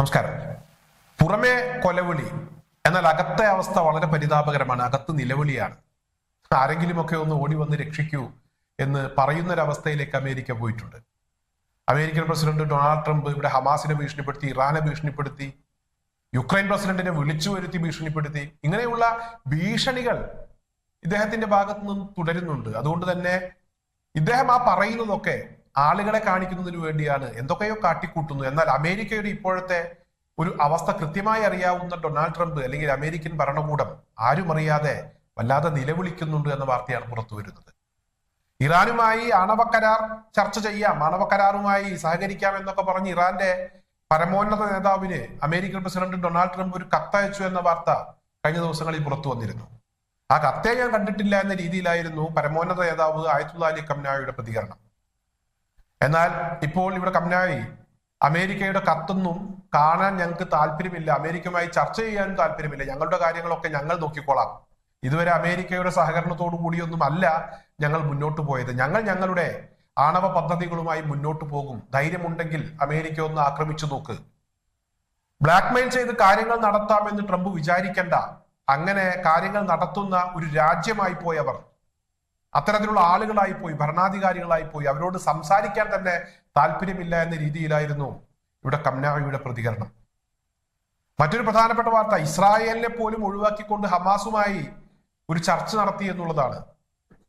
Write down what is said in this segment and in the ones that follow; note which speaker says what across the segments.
Speaker 1: നമസ്കാരം. പുറമേ കൊലവിളി എന്നാൽ അകത്തെ അവസ്ഥ വളരെ പരിതാപകരമാണ്. അകത്ത് നിലവിളിയാണ്. ആരെങ്കിലുമൊക്കെ ഒന്ന് ഓടി വന്ന് രക്ഷിക്കൂ എന്ന് പറയുന്നൊരവസ്ഥയിലേക്ക് അമേരിക്ക പോയിട്ടുണ്ട്. അമേരിക്കൻ പ്രസിഡന്റ് ഡൊണാൾഡ് ട്രംപ് ഇവിടെ ഹമാസിനെ ഭീഷണിപ്പെടുത്തി ഇറാനെ ഭീഷണിപ്പെടുത്തി യുക്രൈൻ പ്രസിഡന്റിനെ വിളിച്ചു വരുത്തി ഭീഷണിപ്പെടുത്തി. ഇങ്ങനെയുള്ള ഭീഷണികൾ ഇദ്ദേഹത്തിന്റെ ഭാഗത്തു നിന്നും തുടരുന്നുണ്ട്. അതുകൊണ്ട് തന്നെ ഇദ്ദേഹം ആ പറയുന്നതൊക്കെ ആളുകളെ കാണിക്കുന്നതിന് വേണ്ടിയാണ് എന്തൊക്കെയോ കാട്ടിക്കൂട്ടുന്നു. എന്നാൽ അമേരിക്കയുടെ ഇപ്പോഴത്തെ ഒരു അവസ്ഥ കൃത്യമായി അറിയാവുന്ന ഡൊണാൾഡ് ട്രംപ് അല്ലെങ്കിൽ അമേരിക്കൻ ഭരണകൂടം ആരും അറിയാതെ വല്ലാതെ നിലവിളിക്കുന്നുണ്ട് എന്ന വാർത്തയാണ് പുറത്തു വരുന്നത്. ഇറാനുമായി ആണവ കരാർ ചർച്ച ചെയ്യാം ആണവ കരാറുമായി സഹകരിക്കാം എന്നൊക്കെ പറഞ്ഞ് ഇറാന്റെ പരമോന്നത നേതാവിന് അമേരിക്കൻ പ്രസിഡന്റ് ഡൊണാൾഡ് ട്രംപ് ഒരു കത്തയച്ചു എന്ന വാർത്ത കഴിഞ്ഞ ദിവസങ്ങളിൽ പുറത്തു വന്നിരുന്നു. ആ കത്തെ ഞാൻ കണ്ടിട്ടില്ല എന്ന രീതിയിലായിരുന്നു പരമോന്നത നേതാവ് ആയത്തുല്ലാലി കംനായുടെ പ്രതികരണം. എന്നാൽ ഇപ്പോൾ ഇവിടെ കമ്മനായി അമേരിക്കയുടെ കത്തൊന്നും കാണാൻ ഞങ്ങൾക്ക് താല്പര്യമില്ല. അമേരിക്കയുമായി ചർച്ച ചെയ്യാനും താല്പര്യമില്ല. ഞങ്ങളുടെ കാര്യങ്ങളൊക്കെ ഞങ്ങൾ നോക്കിക്കോളാം. ഇതുവരെ അമേരിക്കയുടെ സഹകരണത്തോടു കൂടിയൊന്നും അല്ല ഞങ്ങൾ മുന്നോട്ട് പോയത്. ഞങ്ങൾ ഞങ്ങളുടെ ആണവ പദ്ധതികളുമായി മുന്നോട്ട് പോകും. ധൈര്യമുണ്ടെങ്കിൽ അമേരിക്ക ഒന്ന് ആക്രമിച്ചു നോക്ക്. ബ്ലാക്ക്മെയിൽ ചെയ്ത് കാര്യങ്ങൾ നടത്താമെന്ന് ട്രംപ് വിചാരിക്കണ്ട. അങ്ങനെ കാര്യങ്ങൾ നടത്തുന്ന ഒരു രാജ്യമായി പോയവർ അത്തരത്തിലുള്ള ആളുകളായി പോയി ഭരണാധികാരികളായി പോയി അവരോട് സംസാരിക്കാൻ തന്നെ താല്പര്യമില്ല എന്ന രീതിയിലായിരുന്നു ഇവിടെ കംനാവിയുടെ പ്രതികരണം. മറ്റൊരു പ്രധാനപ്പെട്ട വാർത്ത ഇസ്രായേലിനെ പോലും ഒഴിവാക്കിക്കൊണ്ട് ഹമാസുമായി ഒരു ചർച്ച നടത്തി എന്നുള്ളതാണ്.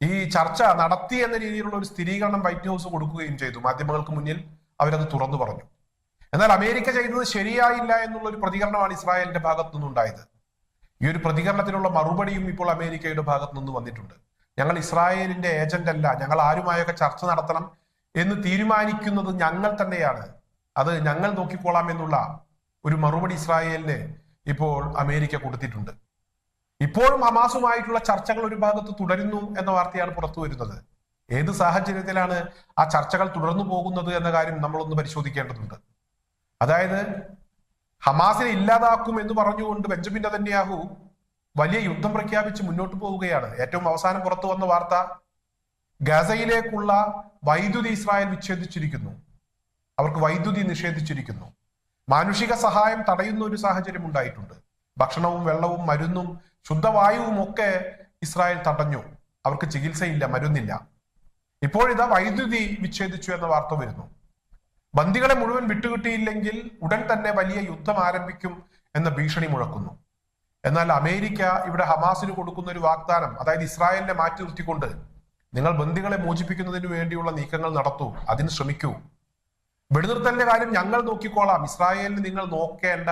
Speaker 1: ഈ ചർച്ച നടത്തി എന്ന രീതിയിലുള്ള ഒരു സ്ഥിരീകരണം വൈറ്റ് ഹൗസ് കൊടുക്കുകയും ചെയ്തു. മാധ്യമങ്ങൾക്ക് മുന്നിൽ അവരത് തുറന്നു പറഞ്ഞു. എന്നാൽ അമേരിക്ക ചെയ്തത് ശരിയായില്ല എന്നുള്ള ഒരു പ്രതികരണമാണ് ഇസ്രായേലിന്റെ ഭാഗത്തു നിന്നുണ്ടായത് ഈ ഒരു പ്രതികരണത്തിനുള്ള മറുപടിയും ഇപ്പോൾ അമേരിക്കയുടെ ഭാഗത്തു നിന്ന് വന്നിട്ടുണ്ട്. ഞങ്ങൾ ഇസ്രായേലിന്റെ ഏജന്റ് അല്ല. ഞങ്ങൾ ആരുമായൊക്കെ ചർച്ച നടത്തണം എന്ന് തീരുമാനിക്കുന്നത് ഞങ്ങൾ തന്നെയാണ്. അത് ഞങ്ങൾ നോക്കിക്കോളാം എന്നുള്ള ഒരു മറുപടി ഇസ്രായേലിന് ഇപ്പോൾ അമേരിക്ക കൊടുത്തിട്ടുണ്ട്. ഇപ്പോഴും ഹമാസുമായിട്ടുള്ള ചർച്ചകൾ ഒരു ഭാഗത്ത് തുടരുന്നു എന്ന വാർത്തയാണ് പുറത്തു വരുന്നത്. ഏത് സാഹചര്യത്തിലാണ് ആ ചർച്ചകൾ തുടർന്നു പോകുന്നത് എന്ന കാര്യം നമ്മളൊന്ന് പരിശോധിക്കേണ്ടതുണ്ട്. അതായത് ഹമാസിനെ ഇല്ലാതാക്കും എന്ന് പറഞ്ഞുകൊണ്ട് ബെഞ്ചമിൻ നെതന്യാഹു വലിയ യുദ്ധം പ്രഖ്യാപിച്ച് മുന്നോട്ട് പോവുകയാണ്. ഏറ്റവും അവസാനം പുറത്തു വന്ന വാർത്ത ഗസയിലേക്കുള്ള വൈദ്യുതി ഇസ്രായേൽ വിച്ഛേദിച്ചിരിക്കുന്നു. അവർക്ക് വൈദ്യുതി നിഷേധിച്ചിരിക്കുന്നു. മാനുഷിക സഹായം തടയുന്ന ഒരു സാഹചര്യം ഉണ്ടായിട്ടുണ്ട്. ഭക്ഷണവും വെള്ളവും മരുന്നും ശുദ്ധവായുവും ഒക്കെ ഇസ്രായേൽ തടഞ്ഞു. അവർക്ക് ചികിത്സയില്ല മരുന്നില്ല. ഇപ്പോഴിതാ വൈദ്യുതി വിച്ഛേദിച്ചു എന്ന വാർത്ത വരുന്നു. ബന്ദികളെ മുഴുവൻ വിട്ടുകിട്ടിയില്ലെങ്കിൽ ഉടൻ തന്നെ വലിയ യുദ്ധം ആരംഭിക്കും എന്ന ഭീഷണി മുഴക്കുന്നു. എന്നാൽ അമേരിക്ക ഇവിടെ ഹമാസിന് കൊടുക്കുന്ന ഒരു വാഗ്ദാനം അതായത് ഇസ്രായേലിനെ മാറ്റി നിർത്തിക്കൊണ്ട് നിങ്ങൾ ബന്ദികളെ മോചിപ്പിക്കുന്നതിന് വേണ്ടിയുള്ള നീക്കങ്ങൾ നടത്തൂ അതിന് ശ്രമിക്കൂ. വെടിനിർത്തലിന്റെ കാര്യം ഞങ്ങൾ നോക്കിക്കോളാം. ഇസ്രായേലിന് നിങ്ങൾ നോക്കേണ്ട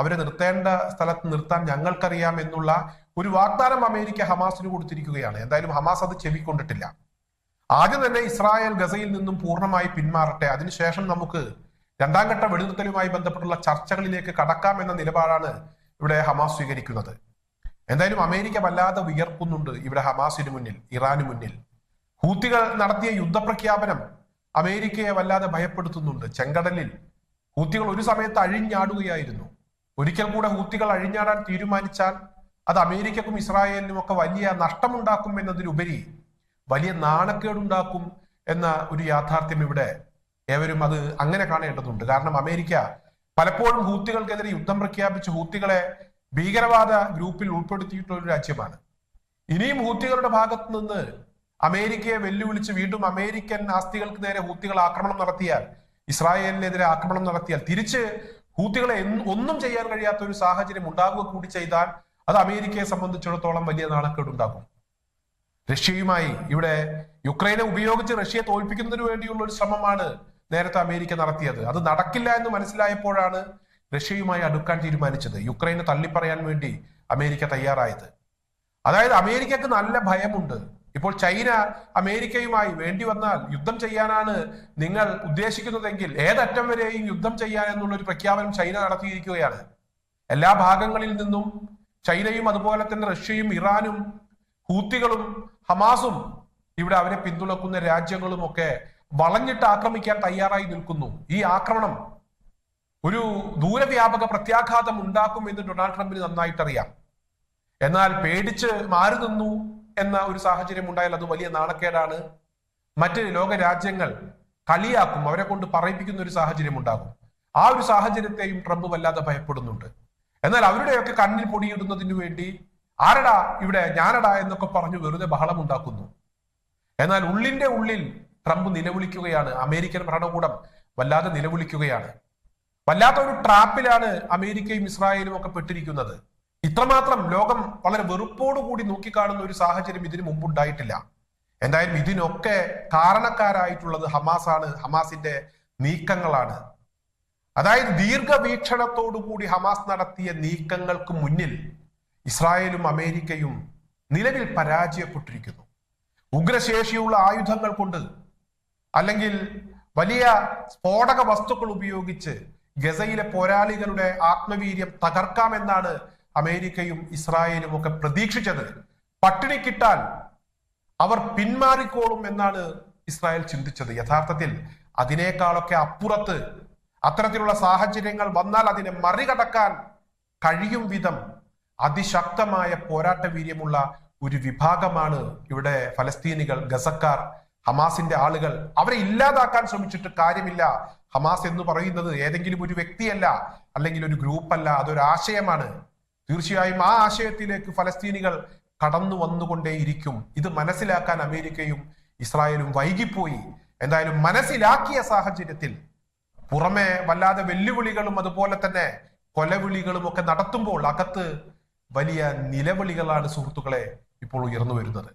Speaker 1: അവരെ നിർത്തേണ്ട സ്ഥലത്ത് നിർത്താൻ ഞങ്ങൾക്കറിയാം എന്നുള്ള ഒരു വാഗ്ദാനം അമേരിക്ക ഹമാസിന് കൊടുത്തിരിക്കുകയാണ്. എന്തായാലും ഹമാസ് അത് ചെവിക്കൊണ്ടിട്ടില്ല. ആദ്യം തന്നെ ഇസ്രായേൽ ഗസയിൽ നിന്നും പൂർണമായി പിന്മാറട്ടെ. അതിനുശേഷം നമുക്ക് രണ്ടാം ഘട്ട വെടിനിർത്തലുമായി ബന്ധപ്പെട്ടുള്ള ചർച്ചകളിലേക്ക് കടക്കാം എന്ന നിലപാടാണ് ഇവിടെ ഹമാസ് സ്വീകരിക്കുന്നത്. എന്തായാലും അമേരിക്ക വല്ലാതെ വിയർക്കുന്നുണ്ട് ഇവിടെ ഹമാസിന് മുന്നിൽ ഇറാന് മുന്നിൽ. ഹൂത്തികൾ നടത്തിയ യുദ്ധപ്രഖ്യാപനം അമേരിക്കയെ വല്ലാതെ ഭയപ്പെടുത്തുന്നുണ്ട്. ചെങ്കടലിൽ ഹൂത്തികൾ ഒരു സമയത്ത് അഴിഞ്ഞാടുകയായിരുന്നു. ഒരിക്കൽ കൂടെ ഹൂത്തികൾ അഴിഞ്ഞാടാൻ തീരുമാനിച്ചാൽ അത് അമേരിക്കക്കും ഇസ്രായേലിനും ഒക്കെ വലിയ നഷ്ടമുണ്ടാക്കും എന്നതിലുപരി വലിയ നാണക്കേടുണ്ടാക്കും എന്ന ഒരു യാഥാർത്ഥ്യം ഇവിടെ ഏവരും അത് അങ്ങനെ കാണേണ്ടതുണ്ട്. കാരണം അമേരിക്ക പലപ്പോഴും ഹൂത്തികൾക്കെതിരെ യുദ്ധം പ്രഖ്യാപിച്ച് ഹൂത്തികളെ ഭീകരവാദ ഗ്രൂപ്പിൽ ഉൾപ്പെടുത്തിയിട്ടുള്ള ഒരു രാജ്യമാണ്. ഇനിയും ഹൂത്തികളുടെ ഭാഗത്ത് നിന്ന് അമേരിക്കയെ വെല്ലുവിളിച്ച് വീണ്ടും അമേരിക്കൻ ആസ്തികൾക്ക് നേരെ ഹൂത്തികൾ ആക്രമണം നടത്തിയാൽ ഇസ്രായേലിനെതിരെ ആക്രമണം നടത്തിയാൽ തിരിച്ച് ഹൂത്തികളെ ഒന്നും ചെയ്യാൻ കഴിയാത്ത ഒരു സാഹചര്യം ഉണ്ടാകുക കൂടി ചെയ്താൽ അത് അമേരിക്കയെ സംബന്ധിച്ചിടത്തോളം വലിയ നാണക്കേടുണ്ടാകും. റഷ്യയുമായി ഇവിടെ യുക്രൈനെ ഉപയോഗിച്ച് റഷ്യയെ തോൽപ്പിക്കുന്നതിന് വേണ്ടിയുള്ള ഒരു ശ്രമമാണ് നേരത്തെ അമേരിക്ക നടത്തിയത്. അത് നടക്കില്ല എന്ന് മനസ്സിലായപ്പോഴാണ് റഷ്യയുമായി അടുക്കാൻ തീരുമാനിച്ചത്. യുക്രൈനെ തള്ളിപ്പറയാൻ വേണ്ടി അമേരിക്ക തയ്യാറായത്. അതായത് അമേരിക്കക്ക് നല്ല ഭയമുണ്ട്. ഇപ്പോൾ ചൈന അമേരിക്കയുമായി വേണ്ടി വന്നാൽ യുദ്ധം ചെയ്യാനാണ് നിങ്ങൾ ഉദ്ദേശിക്കുന്നതെങ്കിൽ ഏതറ്റം വരെയും യുദ്ധം ചെയ്യാൻ എന്നുള്ള ഒരു പ്രഖ്യാപനം ചൈന നടത്തിയിരിക്കുകയാണ്. എല്ലാ ഭാഗങ്ങളിൽ നിന്നും ചൈനയും അതുപോലെ തന്നെ റഷ്യയും ഇറാനും ഹൂത്തികളും ഹമാസും ഇവിടെ അവരെ പിന്തുണക്കുന്ന രാജ്യങ്ങളും ഒക്കെ വളഞ്ഞിട്ട് ആക്രമിക്കാൻ തയ്യാറായി നിൽക്കുന്നു. ഈ ആക്രമണം ഒരു ദൂരവ്യാപക പ്രത്യാഘാതം ഉണ്ടാക്കും എന്ന് ഡൊണാൾഡ് ട്രംപിന് നന്നായിട്ടറിയാം. എന്നാൽ പേടിച്ച് മാറി നിന്നു എന്ന ഒരു സാഹചര്യം ഉണ്ടായാൽ അത് വലിയ നാണക്കേടാണ്. മറ്റ് ലോക രാജ്യങ്ങൾ കളിയാക്കും അവരെ കൊണ്ട് പറയിപ്പിക്കുന്ന ഒരു സാഹചര്യം ഉണ്ടാകും. ആ ഒരു സാഹചര്യത്തെയും ട്രംപ് വല്ലാതെ ഭയപ്പെടുന്നുണ്ട്. എന്നാൽ അവരുടെയൊക്കെ കണ്ണിൽ പൊടിയിടുന്നതിനു വേണ്ടി ആരടാ ഇവിടെ ഞാനടാ എന്നൊക്കെ പറഞ്ഞു വെറുതെ ബഹളം ഉണ്ടാക്കുന്നു. എന്നാൽ ഉള്ളിന്റെ ഉള്ളിൽ ട്രംപ് നിലവിളിക്കുകയാണ്. അമേരിക്കൻ ഭരണകൂടം വല്ലാതെ നിലവിളിക്കുകയാണ്. വല്ലാത്ത ഒരു ട്രാപ്പിലാണ് അമേരിക്കയും ഇസ്രായേലും ഒക്കെ പെട്ടിരിക്കുന്നത്. ഇത്രമാത്രം ലോകം വളരെ വെറുപ്പോടുകൂടി നോക്കിക്കാണുന്ന ഒരു സാഹചര്യം ഇതിനു മുമ്പുണ്ടായിട്ടില്ല. എന്തായാലും ഇതിനൊക്കെ കാരണക്കാരായിട്ടുള്ളത് ആണ് ഹമാസിന്റെ നീക്കങ്ങളാണ്. അതായത് ദീർഘവീക്ഷണത്തോടുകൂടി ഹമാസ് നടത്തിയ നീക്കങ്ങൾക്ക് മുന്നിൽ ഇസ്രായേലും അമേരിക്കയും നിലവിൽ പരാജയപ്പെട്ടിരിക്കുന്നു. ഉഗ്രശേഷിയുള്ള ആയുധങ്ങൾ കൊണ്ട് അല്ലെങ്കിൽ വലിയ സ്ഫോടക വസ്തുക്കൾ ഉപയോഗിച്ച് ഗസയിലെ പോരാളികളുടെ ആത്മവീര്യം തകർക്കാമെന്നാണ് അമേരിക്കയും ഇസ്രായേലും ഒക്കെ പ്രതീക്ഷിച്ചത്. പട്ടിണി കിട്ടാൻ അവർ പിന്മാറിക്കോളും എന്നാണ് ഇസ്രായേൽ ചിന്തിച്ചത്. യഥാർത്ഥത്തിൽ അതിനേക്കാളൊക്കെ അപ്പുറത്ത് അത്തരത്തിലുള്ള സാഹചര്യങ്ങൾ വന്നാൽ അതിനെ മറികടക്കാൻ കഴിയും വിധം അതിശക്തമായ പോരാട്ട വീര്യമുള്ള ഒരു വിഭാഗമാണ് ഇവിടെ ഫലസ്തീനികൾ ഗസക്കാർ. ഹമാസിന്റെ ആളുകൾ അവരെ ഇല്ലാതാക്കാൻ ശ്രമിച്ചിട്ട് കാര്യമില്ല. ഹമാസ് എന്ന് പറയുന്നത് ഏതെങ്കിലും ഒരു വ്യക്തിയല്ല അല്ലെങ്കിൽ ഒരു ഗ്രൂപ്പല്ല അതൊരു ആശയമാണ്. തീർച്ചയായും ആ ആശയത്തിലേക്ക് ഫലസ്തീനികൾ കടന്നു വന്നുകൊണ്ടേയിരിക്കും. ഇത് മനസ്സിലാക്കാൻ അമേരിക്കയും ഇസ്രായേലും വൈകിപ്പോയി. എന്തായാലും മനസ്സിലാക്കിയ സാഹചര്യത്തിൽ പുറമെ വല്ലാതെ വെല്ലുവിളികളും അതുപോലെ തന്നെ കൊലവിളികളും ഒക്കെ നടത്തുമ്പോൾ അകത്ത് വലിയ നിലവിളികളാണ് സുഹൃത്തുക്കളെ ഇപ്പോൾ ഉയർന്നു വരുന്നത്.